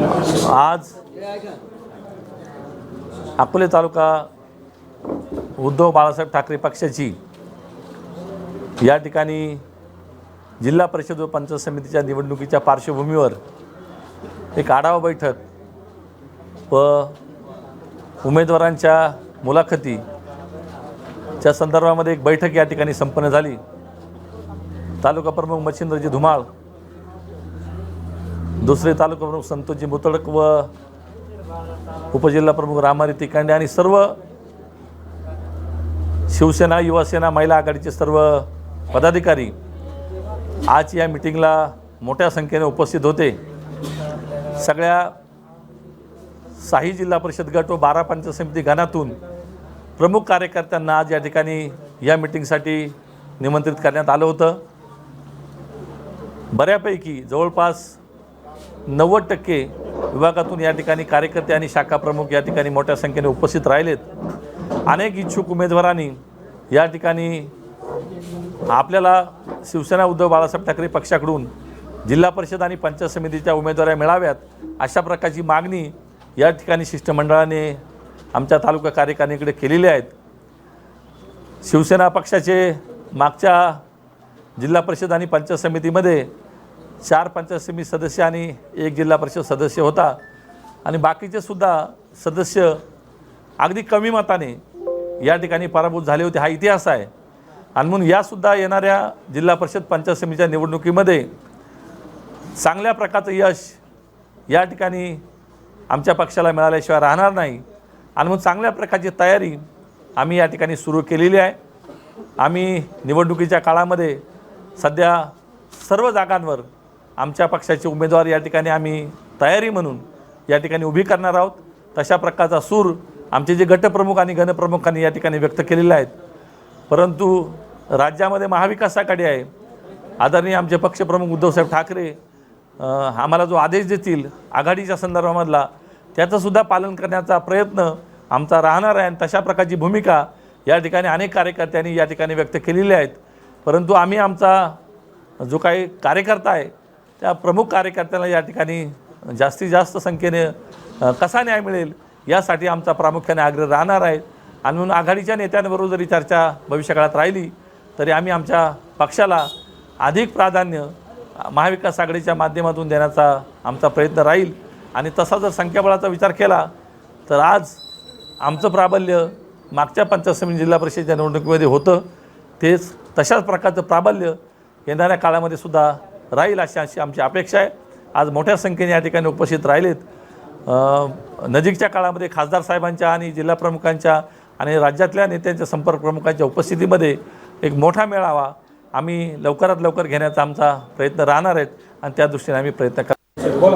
आज अकोले तालुका उद्धव बाळासाहेब ठाकरे पक्षाची या ठिकाणी जिल्हा परिषद व पंचायत समितीच्या निवडणुकीच्या पार्श्वभूमीवर एक आढावा बैठक व उमेदवारांच्या मुलाखतीच्या संदर्भामध्ये एक बैठक या ठिकाणी संपन्न झाली. तालुका प्रमुख मच्छिंद्रजी धुमाळ दुसरे तालुका प्रमुख संतोषजी मुतडक व उपजिल्हा प्रमुख रामारी तिकांडे आणि सर्व शिवसेना युवासेना महिला आघाडीचे सर्व पदाधिकारी आज या मिटिंगला मोठ्या संख्येने उपस्थित होते. सगळ्या साही जिल्हा परिषद गट व बारा पंचायत समिती गणातून प्रमुख कार्यकर्त्यांना आज या ठिकाणी या मिटिंगसाठी निमंत्रित करण्यात आलं होतं. बऱ्यापैकी जवळपास नव्वद टक्के विभागातून या ठिकाणी कार्यकर्ते आणि शाखा प्रमुख या ठिकाणी मोठ्या संख्येने उपस्थित राहिलेत. अनेक इच्छुक उमेदवारांनी या ठिकाणी आपल्याला शिवसेना उद्धव बाळासाहेब ठाकरे पक्षाकडून जिल्हा परिषद आणि पंचायत समितीच्या उमेदवाऱ्या मिळाव्यात अशा प्रकारची मागणी या ठिकाणी शिष्टमंडळाने आमच्या तालुका कार्यकारिणीकडे केलेली आहेत. शिवसेना पक्षाचे मागच्या जिल्हा परिषद आणि पंचायत समितीमध्ये चार पंचायत समिती सदस्य आणि एक जिल्हा परिषद सदस्य होता. आणि बाकीचे सुद्धा सदस्य अगदी कमी मताने या ठिकाणी पराभूत झाले होते. हा इतिहास आहे. आणि म्हणून यासुद्धा येणाऱ्या जिल्हा परिषद पंचायत समितीच्या निवडणुकीमध्ये चांगल्या प्रकारचं यश या ठिकाणी आमच्या पक्षाला मिळाल्याशिवाय राहणार नाही. आणि मग चांगल्या प्रकारची तयारी आम्ही या ठिकाणी सुरू केलेली आहे. आम्ही निवडणुकीच्या काळामध्ये सध्या सर्व जागांवर आमच्या पक्षाचे उमेदवार या ठिकाणी आम्ही तयारी म्हणून या ठिकाणी उभी करणार आहोत. तशा प्रकारचा सूर आमचे जे गटप्रमुख आणि गणप्रमुखांनी या ठिकाणी व्यक्त केलेले आहेत. परंतु राज्यामध्ये महाविकास आघाडी आहे. आदरणीय आमचे पक्षप्रमुख उद्धवसाहेब ठाकरे आम्हाला जो आदेश देतील आघाडीच्या संदर्भामधला त्याचंसुद्धा पालन करण्याचा प्रयत्न आमचा राहणार आहे आणि तशा प्रकारची भूमिका या ठिकाणी अनेक कार्यकर्त्यांनी या ठिकाणी व्यक्त केलेली आहेत. परंतु आम्ही आमचा जो काही कार्यकर्ता आहे त्या प्रमुख कार्यकर्त्यांना या ठिकाणी जास्तीत जास्त संख्येने कसा न्याय मिळेल यासाठी आमचा प्रामुख्याने आग्रह राहणार आहे. आणि म्हणून आघाडीच्या नेत्यांबरोबर जरी चर्चा भविष्यकाळात राहिली तरी आम्ही आमच्या पक्षाला अधिक प्राधान्य महाविकास आघाडीच्या माध्यमातून देण्याचा आमचा प्रयत्न राहील. आणि तसा जर संख्याबळाचा विचार केला तर आज आमचं प्राबल्य मागच्या पंचायत समिती जिल्हा परिषदेच्या निवडणुकीमध्ये होतं. तेच तशाच प्रकारचं प्राबल्य येणाऱ्या काळामध्ये सुद्धा राहील अशी अशी आमची अपेक्षा आहे. आज मोठ्या संख्येने या ठिकाणी उपस्थित राहिलेत. नजीकच्या काळामध्ये खासदार साहेबांच्या आणि जिल्हा प्रमुखांच्या आणि राज्यातल्या नेत्यांच्या संपर्क प्रमुखांच्या उपस्थितीमध्ये एक मोठा मेळावा आम्ही लवकरात लवकर घेण्याचा आमचा प्रयत्न राहणार आहेत आणि त्या दृष्टीने आम्ही प्रयत्न कर